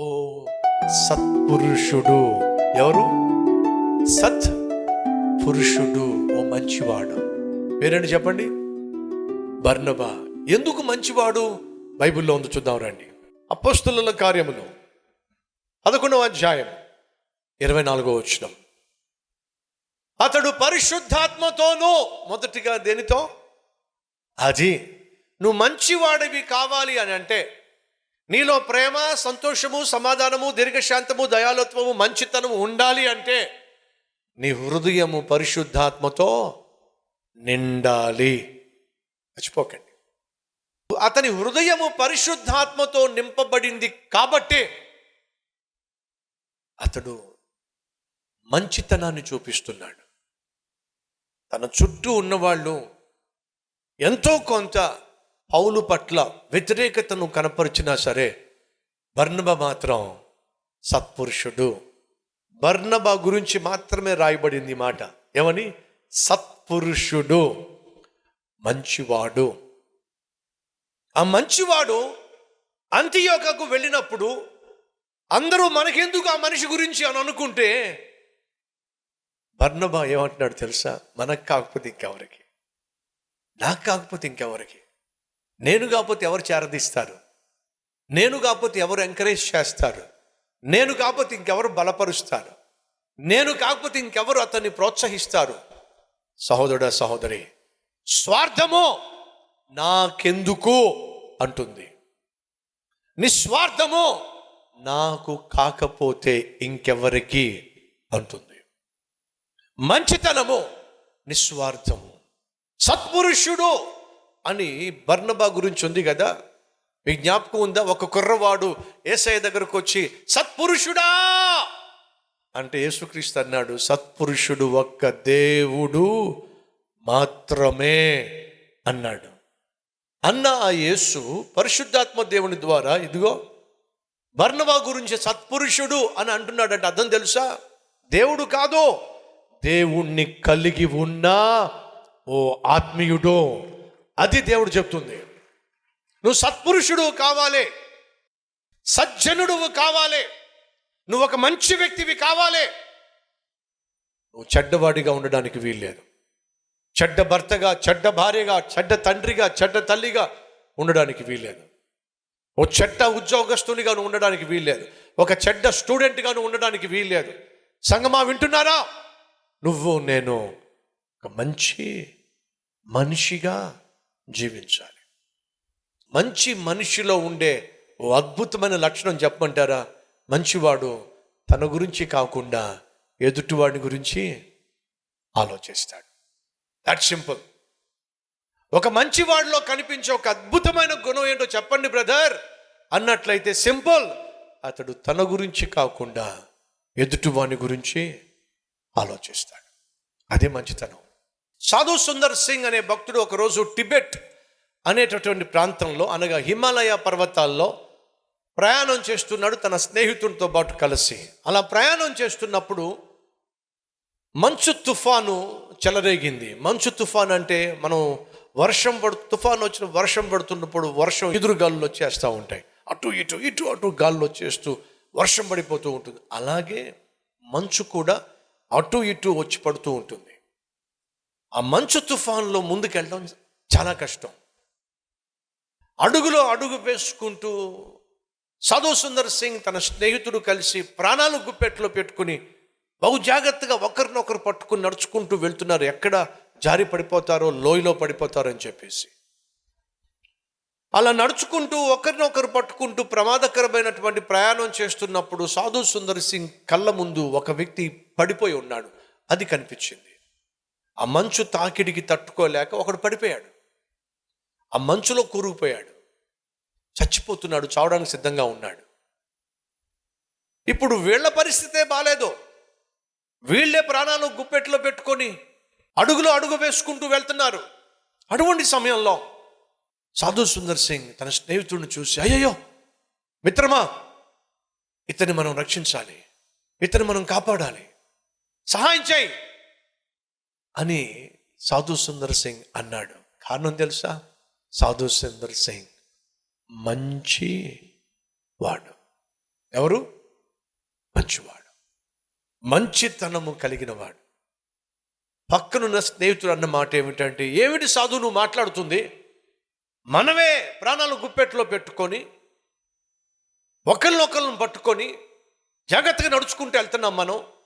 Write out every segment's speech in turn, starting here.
ఓ సత్పురుషుడు. ఎవరు? సత్ పురుషుడు. ఓ మంచివాడు. పేరండి చెప్పండి. బర్నబా. ఎందుకు మంచివాడు? బైబిల్లో ఉంది చూద్దాం రండి. అపోస్తుల కార్యములు. పదకొండవ అధ్యాయం. ఇరవై నాలుగో వచ్చినాం అతడు పరిశుద్ధాత్మతోనూ మొదటిగా దేనితో? అది నువ్వు మంచివాడివి కావాలి అని అంటే నీలో ప్రేమ సంతోషము సమాధానము దీర్ఘశాంతము దయాలత్వము మంచితనము ఉండాలి అంటే నీ హృదయము పరిశుద్ధాత్మతో నిండాలి. మర్చిపోకండి. అతని హృదయము పరిశుద్ధాత్మతో నింపబడింది కాబట్టే అతడు మంచితనాన్ని చూపిస్తున్నాడు. తన చుట్టూ ఉన్నవాళ్ళు ఎంతో కొంత పౌలు పట్ల వ్యతిరేకతను కనపరిచినా సరే బర్ణబ మాత్రం సత్పురుషుడు. బర్ణబ గురించి మాత్రమే రాయబడింది మాట. ఏమని? సత్పురుషుడు. మంచివాడు. ఆ మంచివాడు అంత్యోకకు వెళ్ళినప్పుడు అందరూ మనకెందుకు ఆ మనిషి గురించి అని అనుకుంటే బర్ణబా ఏమంటున్నాడు తెలుసా? మనకు కాకపోతే ఇంకెవరికి? నాకు కాకపోతే ఇంకెవరికి? నేను కాకపోతే ఎవరు చేరదీస్తారు? నేను కాకపోతే ఎవరు ఎంకరేజ్ చేస్తారు? నేను కాకపోతే ఇంకెవరు బలపరుస్తారు? నేను కాకపోతే ఇంకెవరు అతన్ని ప్రోత్సహిస్తారు? సహోదరుడ సహోదరి స్వార్థము నాకెందుకు? అంటుంది. నిస్వార్థము నాకు కాకపోతే ఇంకెవరికి? అంటుంది. మంచితనము నిస్వార్థము. సత్పురుషుడు అని బర్ణబా గురించి ఉంది కదా? మీ జ్ఞాపకం ఉందా? ఒక కుర్రవాడు ఏసయ్య దగ్గరకు వచ్చి సత్పురుషుడా! అంటే యేసుక్రీస్తు అన్నాడు సత్పురుషుడు ఒక్క దేవుడు మాత్రమే అన్నాడు. అన్న ఆ యేసు పరిశుద్ధాత్మ దేవుని ద్వారా ఇదిగో బర్ణవా గురించి సత్పురుషుడు అని అంటున్నాడంటే. అర్థం తెలుసా? దేవుడు కాదు దేవుణ్ణి కలిగి ఉన్న ఓ ఆత్మీయుడు. అది దేవుడు చెప్తుంది. నువ్వు సత్పురుషుడు కావాలి. సజ్జనుడు కావాలి. నువ్వు ఒక మంచి వ్యక్తివి కావాలి. నువ్వు చెడ్డవాడిగా ఉండడానికి వీల్లేదు. చెడ్డ భర్తగా చెడ్డ భార్యగా చెడ్డ తండ్రిగా చెడ్డ తల్లిగా ఉండడానికి వీల్లేదు. ఓ చెడ్డ ఉద్యోగస్తునిగా నువ్వు ఉండడానికి వీల్లేదు. ఒక చెడ్డ స్టూడెంట్గా నువ్వు ఉండడానికి వీల్లేదు. సంగమా వింటున్నారా? నువ్వు నేను ఒక మంచి మనిషిగా జీవించాలి. మంచి మనిషిలో ఉండే ఓ అద్భుతమైన లక్షణం చెప్పమంటారా? మంచివాడు తన గురించి కాకుండా ఎదుటివాడి గురించి ఆలోచిస్తాడు. దట్ సింపుల్ ఒక మంచివాడిలో కనిపించే ఒక అద్భుతమైన గుణం ఏంటో చెప్పండి బ్రదర్. అన్నట్లయితే సింపుల్. అతడు తన గురించి కాకుండా ఎదుటివాని గురించి ఆలోచిస్తాడు. అదే మంచితనం. సాధు సుందర్ సింగ్ అనే భక్తుడు ఒకరోజు టిబెట్ అనేటటువంటి ప్రాంతంలో అనగా హిమాలయ పర్వతాల్లో ప్రయాణం చేస్తున్నాడు తన స్నేహితుడితో పాటు కలిసి. అలా ప్రయాణం చేస్తున్నప్పుడు మంచు తుఫాను చెలరేగింది. మంచు తుఫాన్ అంటే మనం వర్షం పడు తుఫాన్ వచ్చిన వర్షం పడుతున్నప్పుడు వర్షం ఎదురు గాలులు వచ్చేస్తూ ఉంటాయి. అటు ఇటు ఇటు అటు గాల్లో వచ్చేస్తూ వర్షం పడిపోతూ ఉంటుంది. అలాగే మంచు కూడా అటు ఇటు వచ్చి పడుతూ ఉంటుంది. ఆ మంచు తుఫాన్లో ముందుకెళ్ళడం చాలా కష్టం. అడుగులో అడుగు వేసుకుంటూ సాధు సుందర్ సింగ్ తన స్నేహితుడు కలిసి ప్రాణాలు గుప్పెట్లో పెట్టుకుని బహు జాగ్రత్తగా ఒకరినొకరు పట్టుకుని నడుచుకుంటూ వెళ్తున్నారు. ఎక్కడ జారి పడిపోతారో లోయలో పడిపోతారో అని చెప్పేసి. అలా నడుచుకుంటూ ఒకరినొకరు పట్టుకుంటూ ప్రమాదకరమైనటువంటి ప్రయాణం చేస్తున్నప్పుడు సాధు సుందర్ సింగ్ కళ్ళ ముందు ఒక వ్యక్తి పడిపోయి ఉన్నాడు. అది కనిపించింది. ఆ మంచు తాకిడికి తట్టుకోలేక ఒకడు పడిపోయాడు. ఆ మంచులో కూరుకుపోయాడు. చచ్చిపోతున్నాడు చావడానికి సిద్ధంగా ఉన్నాడు. ఇప్పుడు వీళ్ళ పరిస్థితే బాగాలేదు వీళ్ళే ప్రాణాలు గుప్పెట్లో పెట్టుకొని అడుగులో అడుగు వేసుకుంటూ వెళ్తున్నారు. అటువంటి సమయంలో. సాధు సుందర్ సింగ్ తన స్నేహితుడిని చూసి అయ్యయ్యో! మిత్రమా! ఇతన్ని మనం రక్షించాలి. ఇతన్ని మనం కాపాడాలి. సహాయం చేయి! అని సాధు సుందర్ సింగ్ అన్నాడు. కారణం తెలుసా? సాధు సుందర్ సింగ్ మంచి వాడు. ఎవరు? మంచివాడు. మంచితనము కలిగిన వాడు పక్కనున్న స్నేహితుడు అన్న మాట ఏమిటంటే ఏమిటి సాధు నువ్వు మాట్లాడుతుంది? మనమే ప్రాణాలు గుప్పెట్లో పెట్టుకొని ఒకరినొకరిని పట్టుకొని జాగ్రత్తగా నడుచుకుంటూ వెళ్తున్నాం మనం.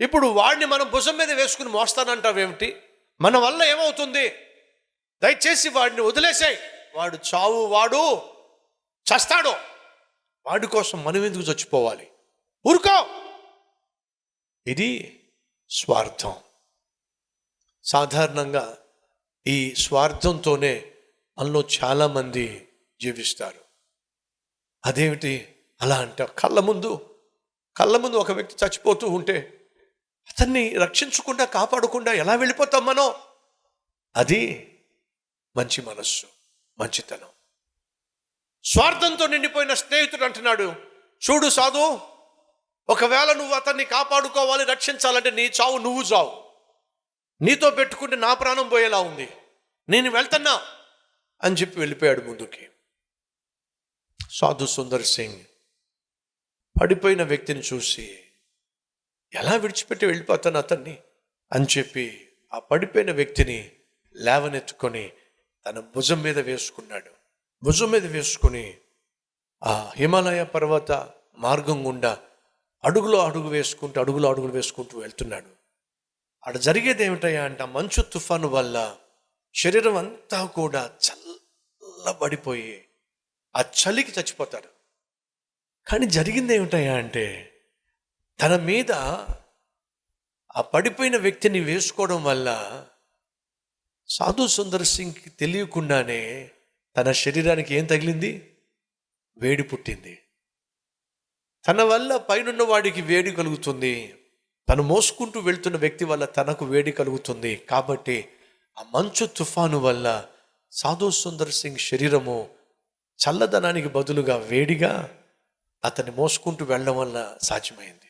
ఇప్పుడు వాడిని మనం భుజం మీద వేసుకుని మోస్తానంటావేమిటి? మన వల్ల ఏమవుతుంది? దయచేసి వాడిని వదిలేసాయి. వాడు చావు వాడు చస్తాడు. వాడి కోసం మనం ఎందుకు చచ్చిపోవాలి? ఊరుకో! ఇది స్వార్థం. సాధారణంగా ఈ స్వార్థంతోనే అందులో చాలామంది జీవిస్తారు. అదేమిటి? అలా అంట కళ్ళ ముందు కళ్ళ ముందు ఒక వ్యక్తి చచ్చిపోతూ ఉంటే అతన్ని రక్షించకుండా కాపాడకుండా ఎలా వెళ్ళిపోతాం మనం? అది మంచి మనస్సు మంచితనం. స్వార్థంతో నిండిపోయిన స్నేహితుడు అంటున్నాడు చూడు సాధు ఒకవేళ నువ్వు అతన్ని కాపాడుకోవాలి రక్షించాలంటే నీ చావు నువ్వు చావు. నీతో పెట్టుకుంటే నా ప్రాణం పోయేలా ఉంది. నేను వెళ్తున్నా అని చెప్పి వెళ్ళిపోయాడు ముందుకి. సాధు సుందర్ సింగ్ పడిపోయిన వ్యక్తిని చూసి ఎలా విడిచిపెట్టి వెళ్ళిపోతాను అతన్ని? అని చెప్పి ఆ పడిపోయిన వ్యక్తిని లేవనెత్తుకొని తన భుజం మీద వేసుకున్నాడు. భుజం మీద వేసుకుని ఆ హిమాలయ పర్వత మార్గం గుండా అడుగులో అడుగు వేసుకుంటూ అడుగులో అడుగులు వేసుకుంటూ వెళ్తున్నాడు. అక్కడ జరిగేది ఏమిటయ్యా అంటే మంచు తుఫాను వల్ల శరీరం అంతా కూడా చల్లబడిపోయి ఆ చలికి చచ్చిపోతాడు కానీ జరిగింది ఏమిటయ్యా అంటే తన మీద ఆ పడిపోయిన వ్యక్తిని వేసుకోవడం వల్ల సాధు సుందర్ సింగ్కి తెలియకుండానే తన శరీరానికి ఏం తగిలింది? వేడి పుట్టింది. తన వల్ల పైనున్న వాడికి వేడి కలుగుతుంది. తను మోసుకుంటూ వెళ్తున్న వ్యక్తి వల్ల తనకు వేడి కలుగుతుంది. కాబట్టి ఆ మంచు తుఫాను వల్ల సాధు సుందర్ సింగ్ శరీరము చల్లదనానికి బదులుగా వేడిగా అతన్ని మోసుకుంటూ వెళ్ళడం వల్ల సాధ్యమైంది.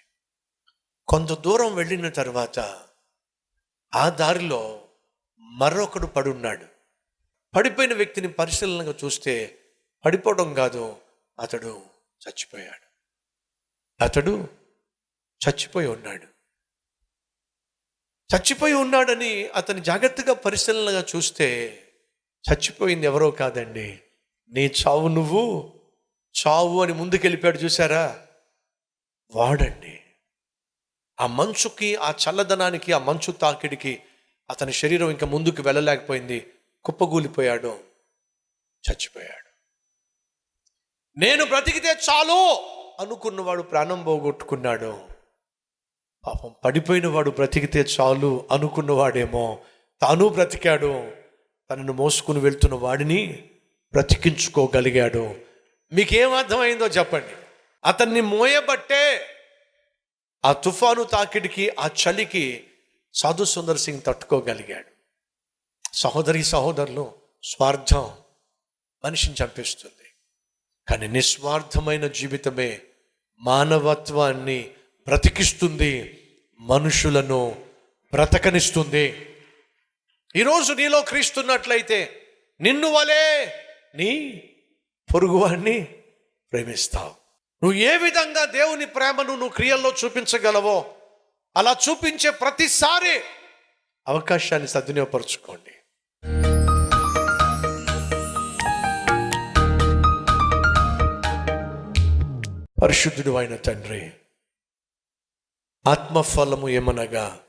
కొంత దూరం వెళ్ళిన తర్వాత ఆ దారిలో మరొకడు పడున్నాడు. పడిపోయిన వ్యక్తిని పరిశీలనగా చూస్తే పడిపోవడం కాదు అతడు చచ్చిపోయాడు. అతడు చచ్చిపోయి ఉన్నాడు. చచ్చిపోయి ఉన్నాడని అతని జాగ్రత్తగా పరిశీలనగా చూస్తే చచ్చిపోయింది ఎవరో కాదండి. నీ చావు నువ్వు చావు అని ముందుకెళ్ళిపోయాడు చూసారా వాడండి. ఆ మంచుకి ఆ చల్లదనానికి ఆ మంచు తాకిడికి అతని శరీరం ఇంకా ముందుకు వెళ్ళలేకపోయింది. కుప్పగూలిపోయాడు. చచ్చిపోయాడు. నేను బ్రతికితే చాలు అనుకున్నవాడు ప్రాణం పోగొట్టుకున్నాడు. పాపం పడిపోయిన వాడు బ్రతికితే చాలు అనుకున్నవాడేమో. తాను బ్రతికాడు. తనను మోసుకుని వెళ్తున్న వాడిని బ్రతికించుకోగలిగాడు. మీకేం అర్థమైందో చెప్పండి. అతన్ని మోయబట్టే ఆ తుఫాను తాకిడికి ఆ చలికి సాధు సుందర్ సింగ్ తట్టుకోగలిగాడు. సహోదరి సహోదరులు స్వార్థం మనిషిని చంపేస్తుంది. కానీ నిస్వార్థమైన జీవితమే మానవత్వాన్ని బ్రతికిస్తుంది మనుషులను బ్రతకనిస్తుంది. ఈరోజు నీలో క్రీస్తున్నట్లయితే నిన్ను వలే నీ పొరుగువాణ్ణి ప్రేమిస్తావు. నువ్వు ఏ విధంగా దేవుని ప్రేమను నువ్వు క్రియల్లో చూపించగలవో అలా చూపించే ప్రతిసారి అవకాశాన్ని సద్వినియోగపరచుకోండి. పరిశుద్ధుడు అయిన తండ్రి ఆత్మఫలము ఏమనగా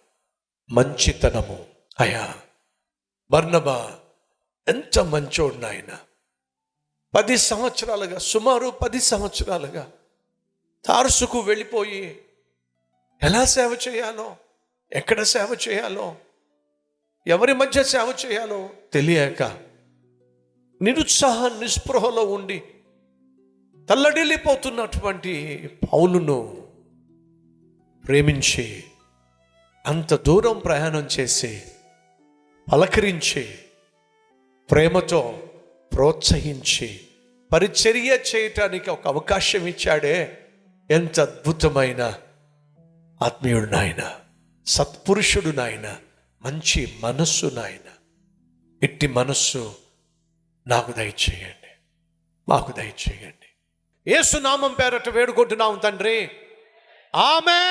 మంచితనము. అయా బర్ణబా ఎంత మంచోడు నాయన పది సంవత్సరాలుగా సుమారు పది సంవత్సరాలుగా తార్సుకు వెళ్ళిపోయి ఎలా సేవ చేయాలో ఎక్కడ సేవ చేయాలో ఎవరి మధ్య సేవ చేయాలో తెలియక నిరుత్సాహ నిస్పృహలో ఉండి తల్లడిల్లిపోతున్నటువంటి పౌలును ప్రేమించి అంత దూరం ప్రయాణం చేసి పలకరించి ప్రేమతో ప్రోత్సహించి పరిచర్య చేయటానికి ఒక అవకాశం ఇచ్చాడే ఎంత అద్భుతమైన ఆత్మీయుడు నాయన సత్పురుషుడు నాయన మంచి మనస్సు నాయన. ఇట్టి మనస్సు నాకు దయచేయండి మాకు దయచేయండి. ఏసునామం పేరట వేడుకుంటున్నాం తండ్రి. ఆమె